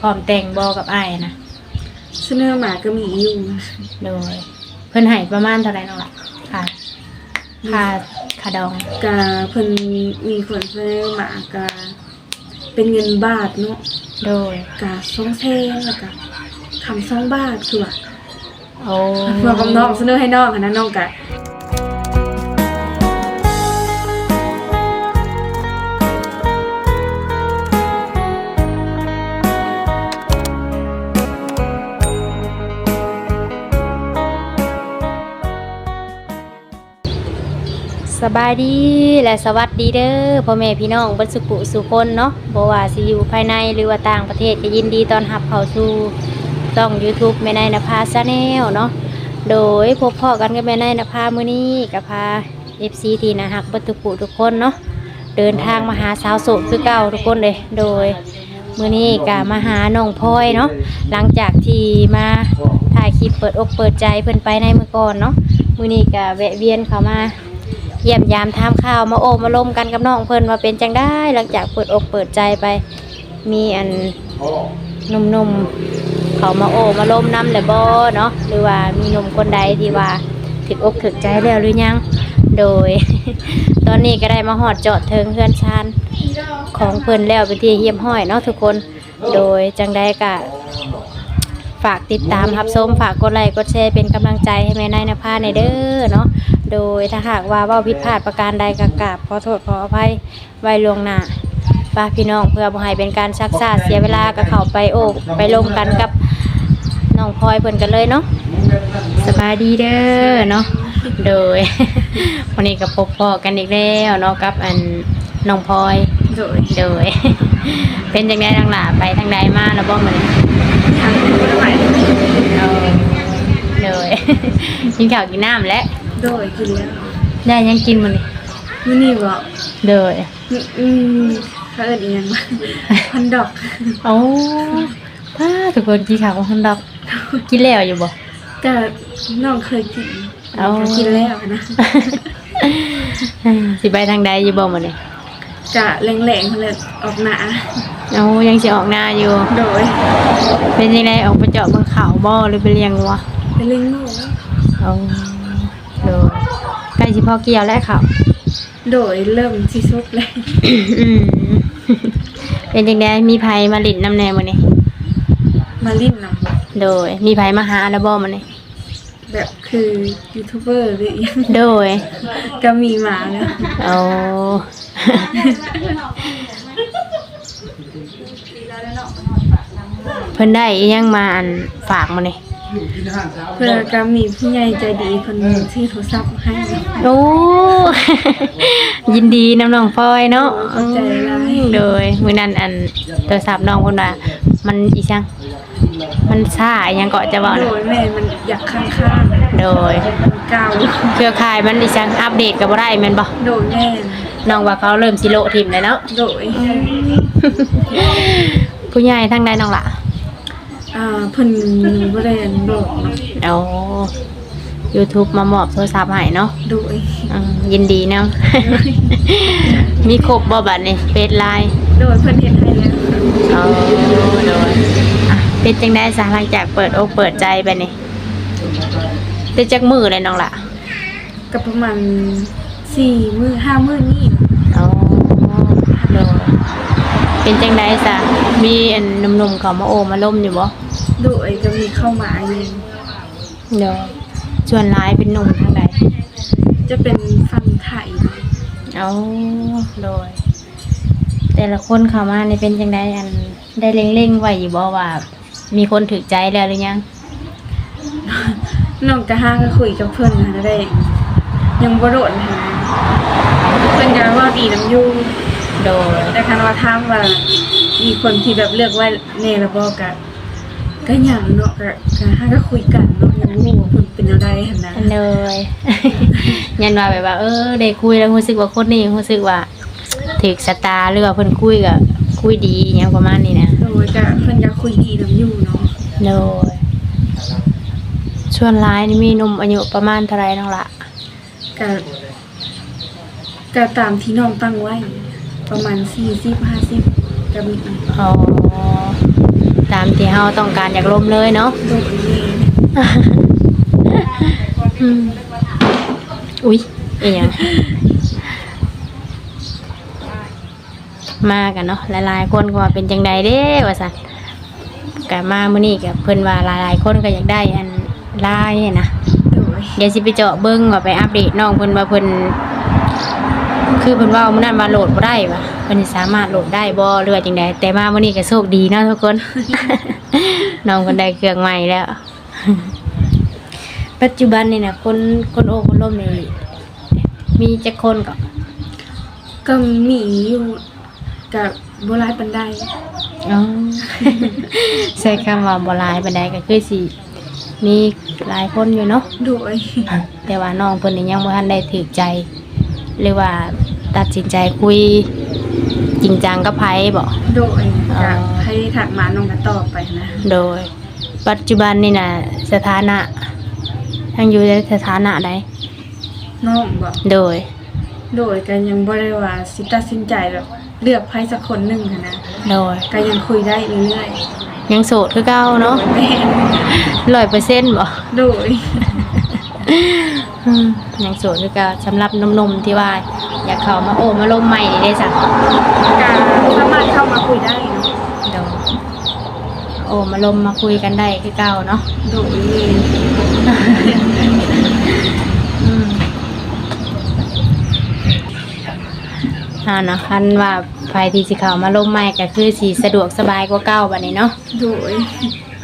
พร้อมแต่งบ่กับอ้ายนะเสนอมาก็มีอยู่โดย เพิ่นให้ประมาณเท่าไหร่น้องล่ะค่ะค่าค่าดองกาเพิ่นมีคนเสนอมากาเป็นเงินบาทเนาะโดยกาสองแสนแล้วก็คำสองบาทคือว่าโอ้เพื่อกับน้องเสนอให้น้องค่ะนะน้องกะ สบายดีและสวัสดีเด้อพ่อแม่พี่น้องบรรสุกุสุคนเนาะบ่ว่าสิอยู่ภายในหรือว่าต่างประเทศก็ยินดีตอนรับเข้าสู่ช่อง YouTube แม่นายนภาชาแนลเนาะโดยพบพ่อกันกับแม่นายนภามื้อนี้กับพา FC ที่นะฮักบรรสุกุทุกคนเนาะเดินทางมาหาสาวโสดคือเก่าทุกคนเลยโดยมื้อนี้ก็มาหาน้องพลอยเนาะหลังจากที่มาถ่ายคลิปเปิดอกเปิดใจเพิ่นไปในเมื่อก่อนเนาะมื้อนี้ก็แวะเวียนเข้ามา เยี่ยมยามทามข่าวมาโอมาลมกันกับน้องเพิ่นว่าเป็นจังได้หลังจากเปิดอกเปิดใจไป มีอันหนุ่มๆเขามาโอมาลมน้ำเลยบ่เนาะหรือว่ามีหนุ่มคนใดที่ว่าถึกอกถึกใจแล้วหรือยัง โดย ตอนนี้ก็ได้มาหอดเจอดเทิงเฮือนชานของเพิ่นแล้วเป็นที่เยี่ยมห้อยเนาะทุกคนโดยจังได้กะฝากติดตามรับชมฝากกดไลค์กดแชร์เป็นกำลังใจให้แม่นายนภาในเด้อเนาะ โดยถ้าหากว่าเว่าผิดพลาดประการใดกกราบขอโทษขออภัยไว้ล่วงหน้าป้าพี่น้องเพื่อบ่ให้เป็นการชักษาเสียเวลาก็เข้าไปโอบไปลมกันกับน้องพลอยเพิ่นกันเลยเนาะสบายดีเด้อเนาะโดย วันนี้ก็พบพ่อกันอีกแล้วเนาะกับอันน้องพลอยโดยโดย เป็นจังไดทางหล่าไปทางใดมาแล้วบ่มื้อนี้ทางคนใหม่เอาเลยกินข้าวกินน้ำแล้ว โดยกินแล้วได้ยังกินมันมื้อนี้บ่เลยอืมอืมเขาเอิ้นอีหยังวะพันดอกโอ้ถ้าทุกคนกินข้าวกับฮอนดอกกินแล้วอยู่บ่ก็น้องเคยกินเอาก็กินแล้วนะสิไปทางใดอยู่บ่มื้อนี้กะแรงๆเขาเลยออกหนาเอายังสิออกหน้าอยู่ โดย เป็นจังไดออกไปเจาะเบิ่งข้าวบ่หรือไปเลี้ยงวัวเป็นเรื่องโง่เอาเลยใก ล้สิพอเกี่ยวแล้วข้าวโดยเริ่มสิสุกเลยอืมเป็นจังไดมีไผมาลิ้นน้ำแน่มื้อนี้มาลิ้นนำบ่โดย มีไผมาหาแล้วบ่มื้อนี้แบบคือยูทูบเบอร์หรือยังโดย ก็มีมาแล้วเอาเพิ่นได้อิหยังมาอันฝากมานี่ เพื่อก็มีผู้ใหญ่ใจดีคนหนึงที่โทรศัพท์ให้โอ้ยินดีน้ำน้องพลอยเนาะขอบใจหลายโดยมื้อนั้นอันโทรศัพท์น้องเพิ่นว่ามันอีจังมันช้าอิหยังก็จะเว้าโดนะยแม่มันอยากข้างข้างโดยเก่าเครือข่ายมันอีจังอัปเดตก็บ่ได้แม่นบ่โดยแม่น้องว่าเขาเริ่มสิโละทิ่มเลยเนาะโดยผู้ใหญ่ทั้งใดน้องล่ะ อ่าเพิ่นบ่ได้อันบอกเนาะเอา YouTube มามอบโทรศัพท์ให้เนาะโดยอืมยินดีเนาะ มีครบบ่บัดนี่เฟซไลน์โดยเพิ่นเฮ็ดให้แล้วอ๋อโดยอะเป็นจังได้สาหลังจากเปิดอกเปิดใจไปนี่เป็นจักมือเลยน้องล่ะก็ประมาณ4มื้อ5มื้อนี่อ๋อโดยเป็นจังได้ซะมีอันหนุ่มๆเขามาโอมาล่มอยู่บ่ โดยก็มีเข้ามาอยู่โดยชวนร้ายเป็นหนุ่มทางใดจะเป็นฟังไทยเอาโดย แต่ละคนเข้ามานี่เป็นจังได้อันได้เล็งๆไว้อยู่บ่ว่า มีคนถึกใจแล้วหรือยังน้องกะห้าก็คุยกับเพิ่นนะได้ ยังบ่โดดหาเพิ่นก็ว่าดีน้ำอยู่โดยแต่คันว่าถามว่า มีคนที่แบบเลือกไว้แน่แล้วบ่ก็ก็ ยังเนาะก็ก็ห้าก็คุยกันเนาะยังบ่รู้ว่าเพิ่นเป็นจังไดหั่นนะเลย ยันว่าแบบว่า เออได้คุยแล้วรู้สึกว่าคนนี้รู้สึกว่าถึกสตาร์หรือว่าเพิ่นคุยกับคุยดีอหย่างประมาณนี้นะโดยก็เพิ่นก็คุยดีน้ำอยู่เนาะโดยชวนร้ายนี่มีหนุ่มอายุประมาณเท่าไหรน้องละก็ก็ตามที่น้องตั้งไว้ ประมาณ40 50ก็มีอ๋อ ตามที่เฮาต้องการอยากล้มเลยเนาะโดยแม่อืมอุ๊ยอีหยังมากันเนาะหลายๆคนก็ว่าเป็นจังใดเด้ว่าซั่นก็มามื้อนี้ก็เพิ่นว่าหลายๆคนก็อยากได้อันลายนะโดยเดี๋ยวสิไปเจาะเบิ่งว่าไปอัปเดตน้องเพิ่นว่าเพิ่น คือเพิ่นว่ามื้อนั้นว่าโหลดบ่ได้ว่ะเพิ่นสิสามารถโหลดได้บ่หรือว่าจังใดแต่มามื้อนี้ก็โชคดีเนาะทุกคน น้องเพิ่นได้เครื่องใหม่แล้ว ปัจจุบันนี่นะคนคนโอ้คนล้มนี่มีจักคนก็ก็มีอยู่กับโบราณปันไดอ๋อ ใช้คำว่าบ่หลายปานใดก็คือสิมีหลายคนอยู่เนาะ โดย แต่ว่าน้องเพิ่นนี่ยังบ่ทันได้ถูกใจหรือว่า ตัดสินใจคุยจริงจังกับไผบ่โดยอ๋อจะให้ถักมาน้องกันต่อไปนะโดย ปัจจุบันนี่น่ะสถานะยังอยู่ในสถานะใดน้องบอกโดย โดยกันยังบ่ได้ว่าสิตัดสินใจแบบเลือกไพ่สักคนหนึ่งหั้นนะโดยก็ยังคุยได้เรื่อยยังโสดคือเก่าๆเนาะแม่น100%บ่โดย อืม ยังโสดคือเก่าสำหรับหนุ่มๆที่ว่า อยากเข้ามาโอ้มาลมใหม่นี่ได้สักการสามารถเข้ามาคุยได้เนาะเดี๋ยวโอ้มาลมมาคุยกันได้คือเก่าเนาะโดยแม่นอืมอ่านะคันว่าไฟที่สิเข้ามาลมใหม่ก็คือสีสะดวกสบายกว่าเก่าบัดนี้เนาะโดย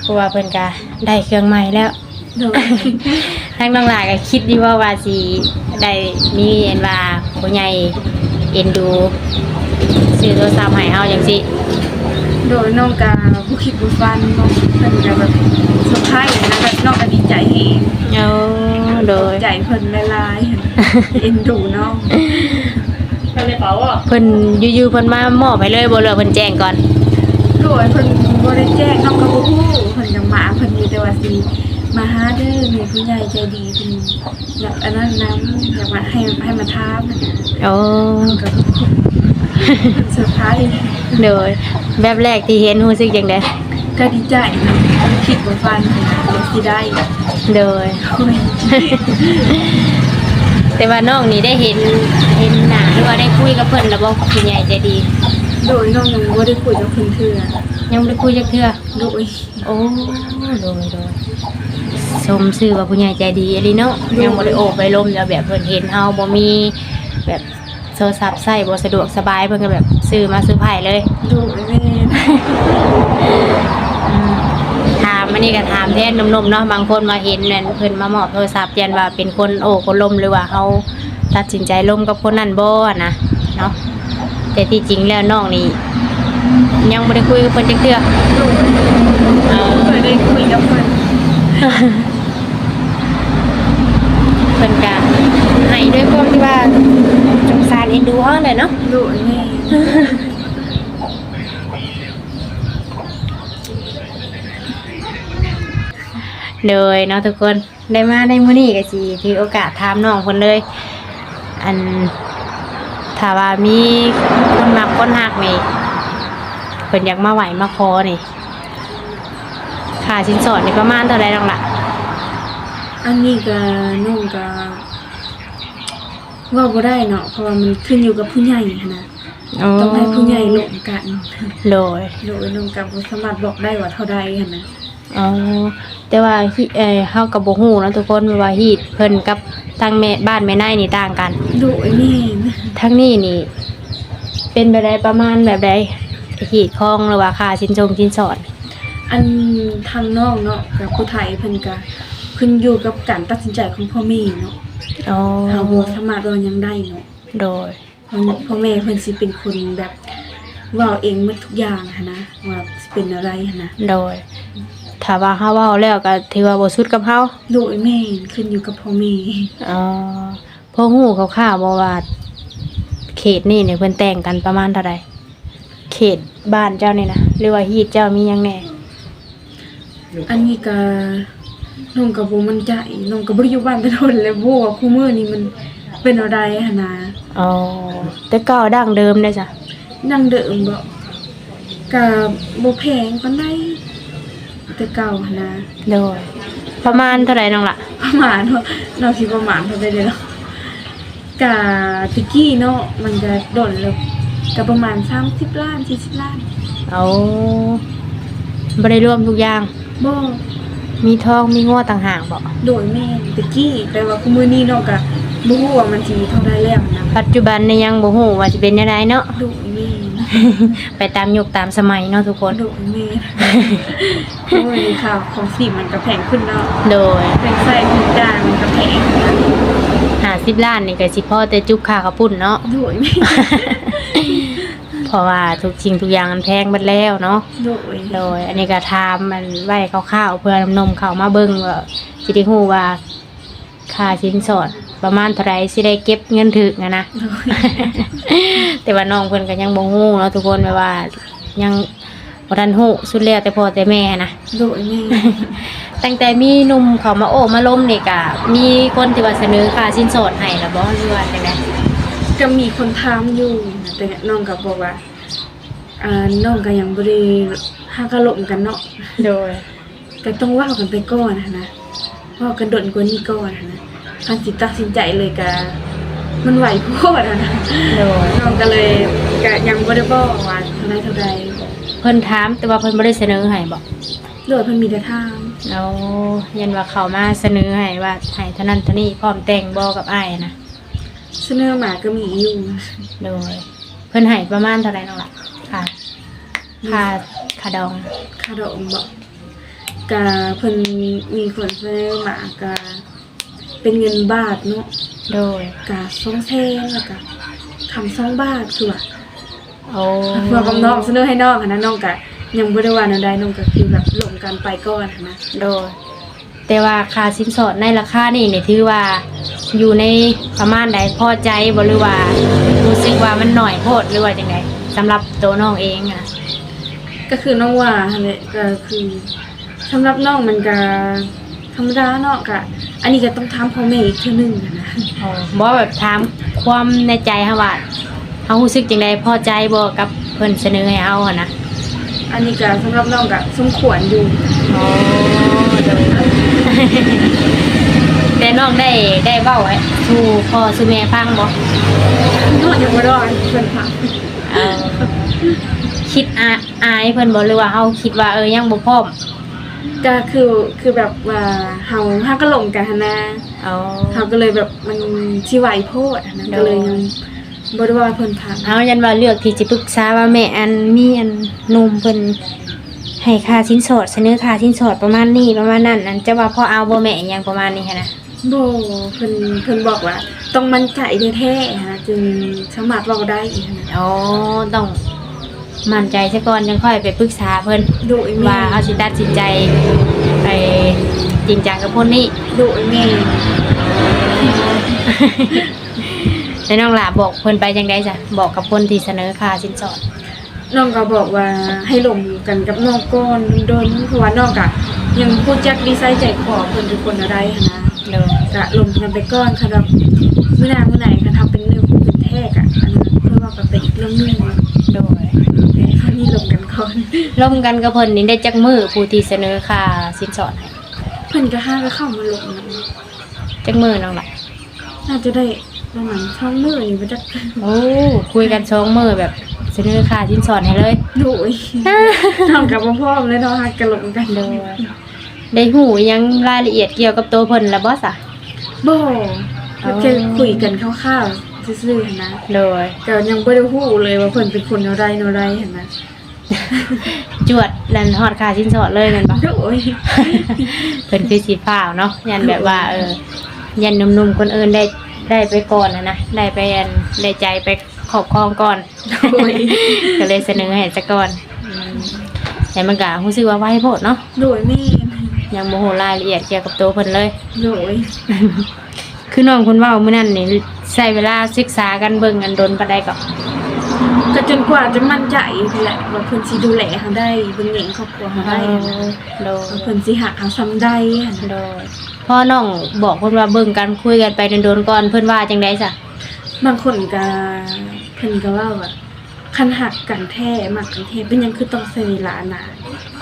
เพราะว่าเพิ่นก็ได้เครื่องใหม่แล้วโดย ทั้งน้องหลายก็คิดดีว่าว่าสิได้มีเอ็นว่าผู้ใหญ่เอ็นดูซื้อโทรศัพท์ให้เฮาจังซี่โดยน้องกาผู้คิดผู้ฟันน้องเพิ่นก็แบบเซอร์ไพรส์นะแบบน้องก็ดีใจแฮงเอาโดยใจเพิ่นหลายๆเอ็นดูน้องเพิ่นอยู่ๆเพิ่นมามอบให้เลยบ่เลยเพิ่นแจ้งก่อนโดยเพิ่นบ่ได้แจ้งน้องก็บ่ฮู้เพิ่นยังมาเพิ่นมีแต่ว่าสิ มาหาเด้อมีผู้ใหญ่ใจดีเพิ่นอยากอันนั้นนำอยากมาให้ให้มาถามนะโอ้น้องก็เซอร์ไพรส์โดยแบบแรกที่เห็นรู้สึกจังได๋ก็ดีใจนะคิดบ่ฟันนะว่าสิได้โดยโอ้ยแต่ว่าน้องนี่ได้เห็นเห็นหน้าหรือว่าได้คุยกับเพิ่นแล้วบ่ผู้ใหญ่ใจดี โดยน้องยังบ่ได้คุยกับเพิ่นเทื่อยังบ่ได้คุยจักเทื่อโดยโอ้โดยโดย ชมชื่อว่าผู้ใหญ่ใจดีอะลีเนาะยังบ่ได้โอบไปลมแล้วแบบเพิ่นเห็นเฮาบ่มีแบบโทรศัพท์ใช้บ่สะดวกสบายเพิ่นก็แบบซื้อมาซื้อไผเลยโดยแม่นอืมถามอันนี้ก็ถามแทนหนุ่มๆเนาะบางคนมาเห็นนั่นเพิ่นมามอบโทรศัพท์ยันว่าเป็นคนโอ้คนลมหรือว่าเขาตัดสินใจลมกับคนนั้นบ่อะนะเนาะแต่ที่จริงแล้วน้องนี่ยังบ่ได้คุยกับเพิ่นจักเทื่อโดยเออเคยได้คุยกับเพิ่น เพิ่นก็ให้ ด้วยความที่ว่าสงสารเอ็นดูเฮาแหละเนาะดยแม่เลยเนาะทุกคนได้มาในมื้อนี้ก็สิถือโอกาสถามน้องเพิ่นเลย อันถ้าว่ามีคนมักคนฮักนี่เพิ่นอยากมาไหวมาขอนี่ค่าสินสอดนี่ประมาณเท่าใดน้องล่ะอันนี้ก็น้องก็ ว่าบ่ได้เนาะเพราะว่ามันขึ้นอยู่กับผู้ใหญ่หั้นนะต้องให้ผู้ใหญ่ลงกันโดยโดยน้องก็บ่สามารถบอกได้ว่าเท่าใดหั้นนะอ๋อแต่ว่าฮิเอ่อเฮาก็บ่ฮู้เนาะทุกคนว่าฮีตเพิ่นกับทางแม่บ้านแม่นายนี่ต่างกัน โดยแม่นทั้งนี้นี่ เป็นแบบใดประมาณแบบใดฮีตคองหรือว่าค่าสินทรงสินสอด อันทางน้องเนาะกับผู้ไทยเพิ่นก็ขึ้นอยู่กับการตัดสินใจของพ่อแม่เนาะ อ๋อเฮาบ่สามารถว่าหยังได้เนาะโดยเพราะพ่อแม่เพิ่นสิเป็นคนแบบเว้าเองหมดทุกอย่างหั้นนะว่าสิเป็นอะไรหั้นนะโดย ถ้าว่าเฮาเว้าแล้วก็ถือว่าบ่สุดกับเฮาโดยแม่นขึ้นอยู่กับพ่อแม่อ๋อพอฮู้คร่าวๆบ่ว่าเขตนี่เนี่ยเพิ่นแต่งกันประมาณเท่าใดเขตบ้านเจ้านี่นะหรือว่าฮีตเจ้ามีหยังแหน่ อันนี้ก็ น้องก็บ่มั่นใจน้องก็บ่ได้อยู่บ้านแต่โดนแล้วบ่ว่าคู่มื้อนี้มันเป็นอะไรหั่นนะอ๋อแต่เก่าดั้งเดิมได้จ้ะนั่งเดิมบ่ก็บ่แพงปานใดแต่เก่าหั้นนะโดยประมาณเท่าไหร่น้องล่ะ ประมาณเนาะเราคิดประมาณเท่าไหร่เด้เนาะกะตะกี้เนาะมันจะโดนเลยก็ประมาณ30ล้าน40ล้านเอาบ่ได้รวมทุกอย่างบ่ มีทองมีงัวต่างหากบ่โดยแม่นตะกี้แต่ว่าคุมื้อนี้เนาะก็บ่ฮู้ว่ามันสิเท่าใดแล้วนะปัจจุบันนี่ยังบ่ฮู้ว่าสิเป็นจังไดเนาะโดยแม่นไปตามยุคตามสมัยเนาะทุกคน โดยแม่นเพราะว่านี่ค่ะของสีมันก็แพงขึ้นเนาะโดยแพงใส่ทุกอย่างมันก็แพงนะ50ล้านนี่ก็สิพอแต่จุกค่าข้าวปุ้นเนาะโดยแม่น เพราะว่าทุกสิ่งทุกอย่างมันแพงหมดแล้วเนาะโดยโดยอันนี้ก็ทามมันไว้คร่าวๆเพื่อนำนมเข้ามาเบิ่งว่าสิได้ฮู้ว่าค่าสินสอดประมาณเท่าไหร่สิได้เก็บเงินถึกนะนะโดยแต่ว่าน้องเพิ่นก็ยังบ่ฮู้เนาะทุกคนแบบว่ายังบ่ทันฮู้สุดแล้วแต่พ่อแต่แม่นะ โดยแม่นตั้งแต่มีหนุ่มเขามาโอบมาล้มนี่ก็มีคนที่ว่าเสนอค่าสินสอดให้แล้วบ่หรือว่าจังได๋ ก็มีคนถามอยู่นะแต่น้องก็บอกว่าอ่าน้องก็ยังบ่ได้หากะลมกันเนาะโดย ก็ต้องเว่ากันไปก่อนนะนะเว่ากันดนกว่านี้ก่อนนะนะการสิตัดสินใจเลยก็มันไหวโพดอะนะโดย น้องก็เลยก็ยังบ่ได้บอกว่าเท่าใดเท่าใดเพิ่นถามแต่ว่าเพิ่นบ่ได้เสนอให้บ่โดยเพิ่นมีแต่ทางเอายันว่าเขามาเสนอให้ว่าให้เท่านั้นเท่านี้พร้อมแต่งบ่กับอ้ายนะ เสนอมาก็มีอยู่โดย เพิ่นให้ประมาณเท่าไหร่น้องล่ะค่ะค่าค่าดองค่าดอกบอกกะเพิ่นมีคนเสนอมาก็เป็นเงินบาทเนาะโดยกะ2แสนแล้วก็คำ2บาทคือว่าโอ้เพื่อกับน้องเสนอให้น้องหั้นนะน้องก็ยังบ่ได้ว่าแนวใดน้องก็คือแบบลงกันไปก่อนหั้นนะ โดย แต่ว่าค่าสินสอดในราคานี่นี่ถือว่าอยู่ในประมาณใดพอใจบ่หรือว่ารู้สึกว่ามันหน่อยโพดหรือว่าจังไดสำหรับตัวน้องเองอะก็คือน้องว่าหั่นแหละก็คือสำหรับน้องมันก็ธรรมดาเนาะก็อันนี้ก็ต้องถามพ่อแม่อีกเทื่อนึงหั้นนะโอ้บ่แบบถามความในใจเฮาว่าเฮารู้สึกจังไดพอใจบ่กับเพิ่นเสนอให้เอาอะนะอันนี้ก็สำหรับน้องก็สมควรอยู่โอ้โดย แต่น้องได้ได้เว้าให้สู่พ่อสู่แม่ฟังบ่น้องยังบ่ได้เพิ่นถามเออคิดอาอายเพิ่นบ่หรือว่าเฮาคิดว่าเออยังบ่พร้อมก็คือคือแบบว่าเฮาเฮาก็ลงกันหั้นนะเอาเฮาก็เลยแบบมันสิไหวโพดหั้นนะก็เลยยังบ่ได้ว่าเพิ่นถามเอายันว่าเลือกที่จะปรึกษาว่าแม่อันมีอันหนุ่มเพิ่น ให้ค่าสินสอดเสนอค่าสินสอดประมาณนี้ประมาณนั้นอันจะว่าพอเอาบ่แม่อิหยังประมาณนี้หั้นนะบ่เพิ่นเพิ่นบอกว่า ต้องมั่นใจแท้ๆฮะจึงสามารถเว้าได้อีกหั้นนะอ๋อต้องมั่นใจซะก่อนจังค่อยไปปรึกษาเพิ่นโดยแม่ว่าเอาสิตัดสินใจไปจริงจังกับคนนี้ โดยแม่แล้วน้องหลาบอกเพิ่นไปจังไดจ้ะบอกกับคนที่เสนอค่าสินสอด น้องก็บอกว่าให้ลงกันกับน้องก่อนโดนเพราะว่าน้องก็ยังพูดจักดีไซน์ใจคอเพิ่นเป็นคนอะไรหั้นนะเลยกะลงกันไปก่อนค่ะแบบเมื่อหนาเมื่อไหร่ค่ะทำเป็นเรื่องเป็นแทกอะอันนั้นเพื่อว่ากันไปอีกเรื่องหนึงโดยแต่ครั้งนี้ลงกันก่อนร่วมกันกับเพิ่นนี่ได้จักมือผู้ที่เสนอค่าสินสอดให้เพิ่นก็ห้าก็เข้ามาลงนะจักมือน้องหล่ะ น่าจะได้ประมาณช่องมืออยู่มาจากโอ้คุยกันสองมือแบบ เสนอค่าสินสอดให้เลย โดยทำกับพ่อมเลยเนาะฮักกันลงกันโดยได้หูยังรายละเอียดเกี่ยวกับตัวเพิ่นแล้วบ่ซะบ่แค่คุยกันคร่าวๆซื่อๆนะโดยแต่ยังไม่ได้พูดเลยว่าเพิ่นเป็นคนอะไรอะไรเห็นไหมจวดลันฮอดค่าสินสอดเลยแม่นบ่ โดย เพิ่นคือสีฟ้าวเนาะยันแบบว่าเออยันหนุ่มๆคนอื่นได้ได้ไปก่อนนะนะได้ไปอันได้ใจไป ขอบครองก่อนโอ้ยก็เลยเสนอให้ซะก่อนอืมแต่มันก็รู้สึกว่าไวโพดเนาะโดยแม่ยังบ่ฮู้รายละเอียดเกี่ยวกับตัวเพิ่นเลย โดย คือน้องคนเว้ามื้อนั้นนี่ใช้เวลาศึกษากันเบิ่งกันดนปานใดก็ก็จนกว่าจะมั่นใจนี่แหละว่าเพิ่นสิดูแลเฮาได้เบิ่งเลี้ยงครอบครัวเฮาได้นะโดยว่าเพิ่นสิหักเฮาซ้ำได้หั่นโดยพ่อน้องบอกเพิ่นว่าเบิ่งกันคุยกันไปโดนๆก่อนเพิ่นว่าจังได๋ซะบางคนก็เพิ่นก็ว่าว่าคันหักกันแท้มักกันแท้เป็นหยังคือต้องใช้เวลานาน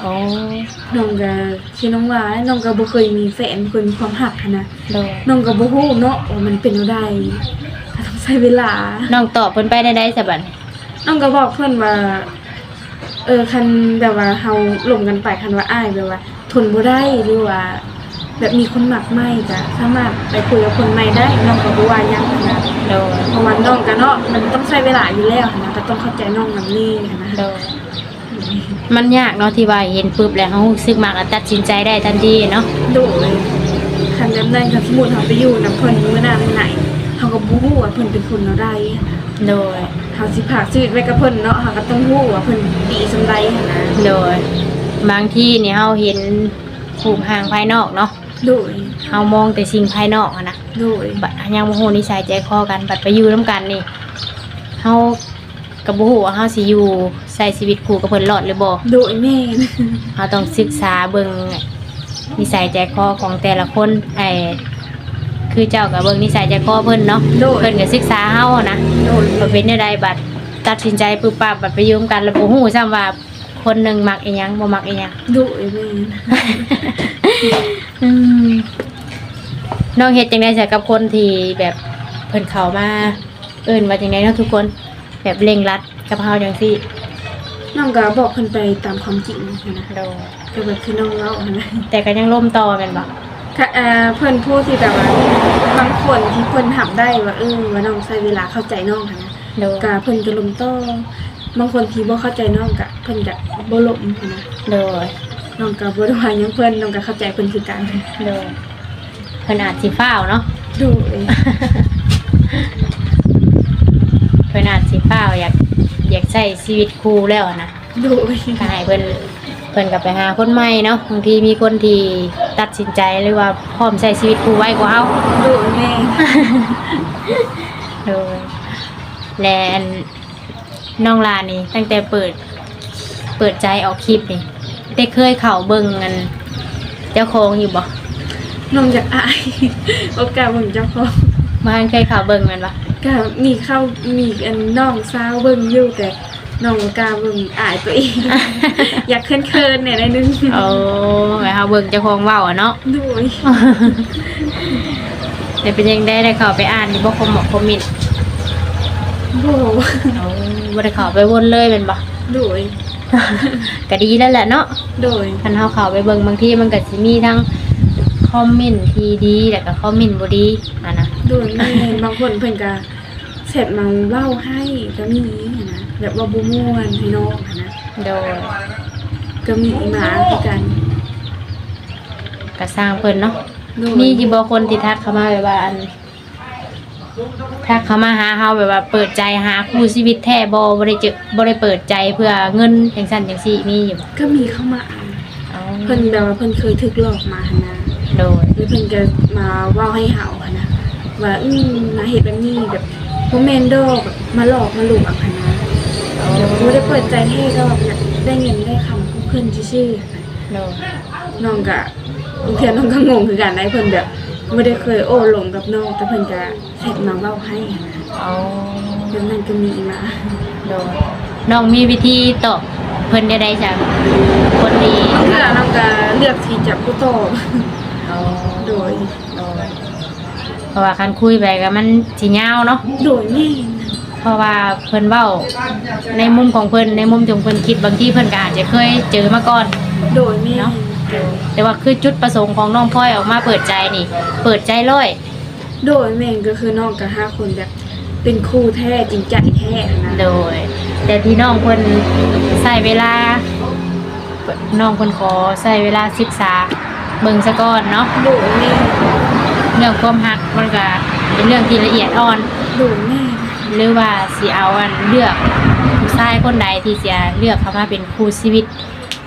โอ้น้องก็คือน้องว่าน้องก็บ่เคยมีแฟนบ่เคยมีความหักหั้นนะโดยน้องก็บ่ฮู้เนาะว่ามันเป็นจั่งใดก็ต้องใช้เวลา น้องตอบเพิ่นไปได้ได้ซะบัดน้องก็บอกเพื่อนว่า เออคันแบบว่าเฮาหลงกันไปคันว่าอ้ายแบบว่า ทนบ่ได้หรือว่า แบบมีคนหมักไม่ก็สามารถไปคุยกับคนใหม่ได้น้องก็บ่ว่าหยังนะโดยเพราะว่าน้องก็เนาะมันต้องใช้เวลาอยู่แล้วนะก็ต้องเข้าใจน้องนำนี่นะโดยมันยากเนาะที่ว่าเห็นปุ๊บแล้วเฮารู้สึกมากแล้วตัดสินใจได้ทันทีเนาะโดยคันแบบนั้นคันสมมุติเฮาไปอยู่นำเพิ่นมื้อหน้ามื้อไหนเฮาก็บ่ฮู้ว่าเพิ่นเป็นคนเอาได้นะโดยเฮาสิพากชีวิตไว้กับเพิ่นเนาะเฮาก็ต้องฮู้ว่าเพิ่นดีสำใดหันนะโดยบางที่นี่เฮาเห็นภูมิห่างภายนอกเนาะ โดยเฮามองแต่สิ่งภายนอกอะนะโดยบัดยังบ่ฮู้นิสัยใจคอกันบัดไปอยู่นํกันนี่เฮาก็บ่ฮู้ว่าเฮาสิอยู่ใช้ชีวิตคู่กับเพิ่นรอดหรือบ่โดยแม่นเฮาต้องศึกษาเบิ่งนิสัยใจคอของแต่ละคนไอ้คือเจ้าก็เบิ่งนิสัยใจคอเพิ่นเนาะโดย เพิ่นก็ศึกษาเฮาอะนะ โดยบ่เป็นจังไดบัดตัดสินใจปึ๊บปั๊บบัดไปอยู่นํกันแล้วบ่ฮู้ซ้ำว่าคนหนึงมักอีหยังบ่มักอีหยัง โดยแม่นอืม น้องเฮ็ดจังได๋ใส่กับคนที่แบบเพิ่นเข้ามา เอิ้นว่าจังไดเนาะทุกคน แบบเร่งรัดกับเฮาจังซี่น้องก็บอกเพิ่นไปตามความจริงนะโดก็แบบคือน้องเล่านะแต่ก็ยังล่มต่อแม่นบ่ค่ะเอ่อเพิ่นพูดที่แบบว่าบางคนที่เพิ่นหับได้ว่าเออว่าน้องใช้เวลาเข้าใจน้องหั้นนะโดก็เพิ่นก็ลมต่อบางคนที่บ่เข้าใจน้องก็เพิ่นก็บ่ลมหั้นนะโดยน้องก็บ่ได้ว่าหยังเพิ่นน้องก็เข้าใจเพิ่นคือกันโดย เพิ่นอาจสิฟ้าวเนาะ โดย เพิ่นอาจสิฟ้าวอยากอยากใช้ชีวิตคู่แล้วอะนะโดยก็ให้เพิ่นเพิ่นก็ไปหาคนใหม่เนาะบางทีมีคนที่ตัดสินใจหรือว่าพร้อมใช้ชีวิตคู่ไว้กว่าเฮา โดยแม่โดยแลนน้องลานี่ตั้งแต่เปิดเปิดใจออกคลิปนี่ได้เคยเข้าเบิ่งกัน เจ้าของอยู่บ่ น้องอยากอายโอกาสเบิ่งเจ้าของบ้านเคยเข้าเบิ่งแมันบ่ก็มีเข้ามีอันน้องสาวเบิ่งอยู่แต่น้องบ่กล้าเบิ่งอายตัวเอง อยากเคินๆเนี่ยได้นึงโอ้ไปเฮาเบิ่งเจ้าของเว้าอะเนาะโดยแต่เป็นยังได้ได้เข้าไปอ่านนี่บ่คอมคอมเมนต์โบเอาบ่ได้เข้าไปวนเลยแม่นบ่โดยก็ดีแล้วแหละเนาะ โดย คันเฮาเข้าไปเบิ่งบางทีมันก็สิมีทั้ง คอมเมนต์ที่ดีแล้วก็คอมเมนต์บ่ดีอะนะโดยแม่นบางคนเพิ่นก็เสร็จมาเล่าให้ก็มีนะแบบว่าบ่ม่วนให้น้องหั้นนะโดยก็มีมาคือกันก็สร้างเพิ่นเนาะโดยมีที่บ่คนที่ทักเข้ามาแบบว่าอันทักเข้ามาหาเฮาแบบว่าเปิดใจหาคู่ชีวิตแท้บ่บ่ได้เจอบ่ได้เปิดใจเพื่อเงินจังซั่นจังซี่มีอยู่บ่ก็มีเข้ามาอ่านเอาเพิ่นแบบว่าเพิ่นเคยถูกหลอกมาหั้นนะ โดยแล้วเพิ่นก็มาเว้าให้เฮาหั้นนะว่าอืมมาเฮ็ดแบบนี้แบบบ่แม่นดอกแบบมาหลอกมาหลวงหั้นนะเอาบ่ได้เปิดใจให้ก็แบบอยากได้เงินได้คำของเพิ่นซื่อๆโดยน้องก็บางทีน้องก็งงคือกันได้เพิ่นแบบไม่ได้เคยโอ้หลงกับน้องแต่เพิ่นก็แท็กมาเว้าให้นะเอาเดี๋ยวนั้นก็มีมาโดยน้องมีวิธีตอบเพิ่นได้ได้จ้ะคนดี บางเทื่อน้องก็เลือกที่จะบ่ตอบเอา โดยโดยเพราะว่าคันคุยไปก็มันสิยาวเนาะ โดยแม่นเพราะว่าเพิ่นเว้าในมุมของเพิ่นในมุมที่เพิ่นคิดบางทีเพิ่นก็อาจจะเคยเจอมาก่อน โดยแม่นเนาะแต่ว่าคือจุดประสงค์ของน้องพลอยออกมาเปิดใจนี่ เปิดใจร้อย โดยแม่นก็คือน้องก็หาคนแบบเป็นคู่แท้จริงใจแท้นะโดย แต่ที่น้องเพิ่นใช้เวลา น้องเพิ่นขอใช้เวลาศึกษา เบิ่งซะก่อนเนาะโดยแม่นเรื่องความรักมันก็เป็นเรื่องที่ละเอียดอ่อนโดยแม่นหรือว่าสิเอาอันเลือกผู้ชายคนใดที่จะเลือกเข้ามาเป็นคู่ชีวิต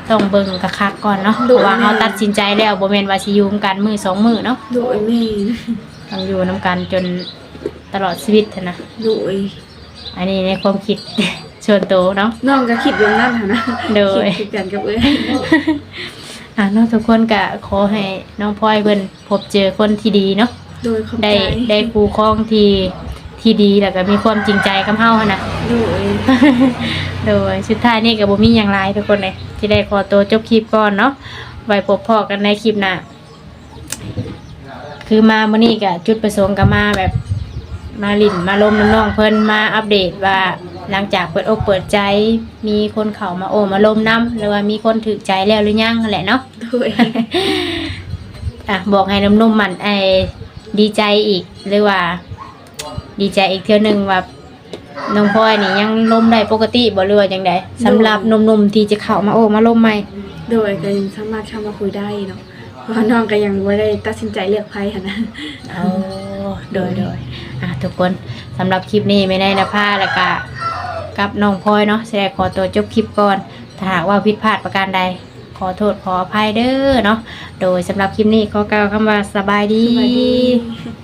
ต้องเบิ่งกะคักก่อนเนาะเพราะว่าเขาตัดสินใจแล้วบ่แม่นว่าสิอยู่นำกันมือสองมือเนาะโดยแม่นต้องอยู่นํกันจนตลอดชีวิตหั้นนะโดยอันนี้ในความคิดส่วนตัวเนาะน้องก็คิดแบบนั้นหั้นนะโดยคิดคือกันกับเอ้ย อะเน้องทุกคนก็ขอให้น้องพลอยเพิ่นพบเจอคนที่ดีเนาะ โดยขอบใจได้ได้คู่ครองที่ทที่ดีแล้วก็มีความจริงใจกับเฮาหั้นนะโดย โดยสุดท้ายนี่ก็บ่มีหยังหลายทุกคนเลยที่ได้ขอตัวจบคลิปก่อนเนาะไว้พบพอกันในคลิปหน้าคือมามื้อนี้ก็จุดประสงค์ก็มาแบบมาลิ่นมาลมน้องๆเพิ่นมาอัปเดตว่า หลังจากเปิดอกเปิดใจ มีคนเข้ามาโอ้มาลมน้ำหรือว่ามีคนถือใจแล้วหรือยังนั่นแหละเนาะ โดย อะบอกให้นุ่มๆมันไอดีใจอีกหรือว่า ดีใจอีกเที่ยวหนึ่งว่าน้องพลอยนี่ยังลมได้ปกติบ่หรือว่าจังไดสำหรับหนุ่มๆที่จะเข้ามาโอ้มาลมใหม่ โดยก็ยังสามารถเข้ามาคุยได้เนาะเพราะว่าน้องก็ยังบ่ได้ตัดสินใจเลือกไพ่ค่ะนะเอาโดยโดยอะทุกคนสำหรับคลิปนี้ไม่ได้นะผ้าแล้วก็ กับน้องพลอยเนาะแสดงขอตัวจบคลิปก่อน ถ้าหากว่าผิดพลาดประการใด ขอโทษขออภัยเด้อเนาะโดยสำหรับคลิปนี้ขอกล่าวคำว่าสบายดีสวัสดี